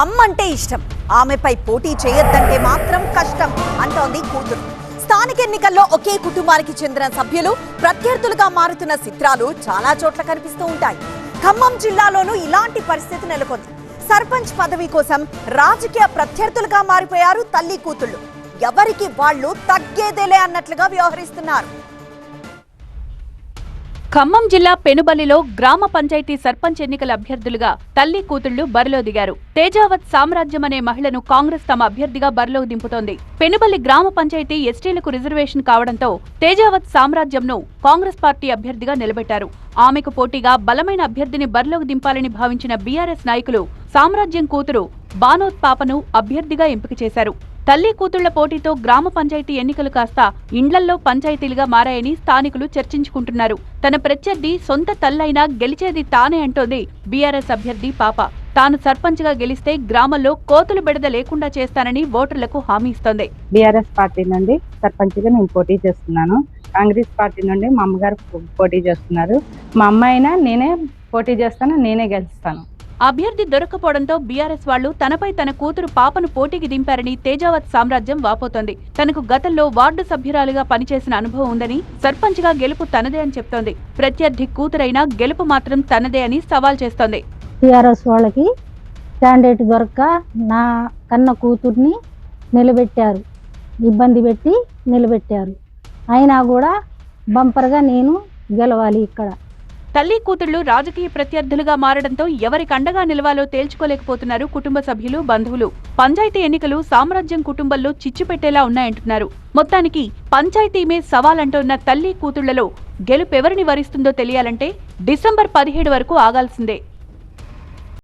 అమ్మంటే ఇష్టం. ఆమెపై పోటీ చేయొద్దంటే మాత్రం కష్టం అంటోంది కూతురు. స్థానిక ఎన్నికల్లో ఒకే కుటుంబానికి చెందిన సభ్యులు ప్రత్యర్థులుగా మారుతున్న చిత్రాలు చాలా చోట్ల కనిపిస్తూ ఉంటాయి. ఖమ్మం జిల్లాలోనూ ఇలాంటి పరిస్థితి నెలకొంది. సర్పంచ్ పదవి కోసం రాజకీయ ప్రత్యర్థులుగా మారిపోయారు తల్లి కూతుళ్ళు. ఎవరికి వాళ్ళు తగ్గేదేలే అన్నట్లుగా వ్యవహరిస్తున్నారు. ఖమ్మం జిల్లా పెనుబల్లిలో గ్రామ పంచాయతీ సర్పంచ్ ఎన్నికల అభ్యర్థులుగా తల్లి కూతుళ్ళు బరిలో దిగారు. తేజావత్ సామ్రాజ్యం అనే మహిళను కాంగ్రెస్ తమ అభ్యర్థిగా బరిలోకి దింపుతోంది. పెనుబల్లి గ్రామ పంచాయతీ ఎస్టీలకు రిజర్వేషన్ కావడంతో తేజావత్ సామ్రాజ్యంను కాంగ్రెస్ పార్టీ అభ్యర్థిగా నిలబెట్టారు. ఆమెకు పోటీగా బలమైన అభ్యర్థిని బరిలోకి దింపాలని భావించిన బీఆర్ఎస్ నాయకులు సామ్రాజ్యం కూతురు బానోత్ పాపను అభ్యర్థిగా ఎంపిక చేశారు. తల్లి కూతుళ్ళ పోటీతో గ్రామ పంచాయతీ ఎన్నికలు కాస్త ఇండ్లల్లో పంచాయతీలుగా మారాయని స్థానికులు చర్చించుకుంటున్నారు. తన ప్రత్యర్థి సొంత తల్లైనా గెలిచేది తానే అంటోంది బీఆర్ఎస్ అభ్యర్థి పాప. తాను సర్పంచ్గా గెలిస్తే గ్రామంలో కోతులు బెడద లేకుండా చేస్తానని ఓటర్లకు హామీ ఇస్తోంది. బీఆర్ఎస్ పార్టీ నుండి సర్పంచ్గా నేను పోటీ చేస్తున్నాను. కాంగ్రెస్ పార్టీ నుండి మా అమ్మగారు పోటీ చేస్తున్నారు. మా అమ్మాయినా నేనే పోటీ చేస్తాను నేనే గెలుస్తాను. అభ్యర్థి దొరకపోవడంతో బీఆర్ఎస్ వాళ్ళు తనపై తన కూతురు పాపను పోటీకి దింపారని తేజావత్ సామ్రాజ్యం వాపోతోంది. తనకు గతంలో వార్డు సభ్యురాలుగా పనిచేసిన అనుభవం ఉందని సర్పంచ్గా గెలుపు తనదే అని చెప్తోంది. ప్రత్యర్థి కూతురైనా గెలుపు మాత్రం తనదే అని సవాల్ చేస్తోంది. టీఆర్ఎస్ వాళ్ళకి క్యాండిడేట్ దొరక్క నా కన్న కూతుర్ని నిలబెట్టారు. ఇబ్బంది పెట్టి నిలబెట్టారు. అయినా కూడా బంపర్గా నేను గెలవాలి ఇక్కడ. తల్లి కూతుళ్ళు రాజకీయ ప్రత్యర్థులుగా మారడంతో ఎవరికి అండగా నిలవాలో తేల్చుకోలేకపోతున్నారు కుటుంబ సభ్యులు బంధువులు. పంచాయతీ ఎన్నికలు సామ్రాజ్యం కుటుంబంలో చిచ్చుపెట్టేలా ఉన్నాయంటున్నారు. మొత్తానికి పంచాయతీమే సవాలంటున్న తల్లి కూతుళ్ళలో గెలుపెవరిని వరిస్తుందో తెలియాలంటే డిసెంబర్ పదిహేడు వరకు ఆగాల్సిందే.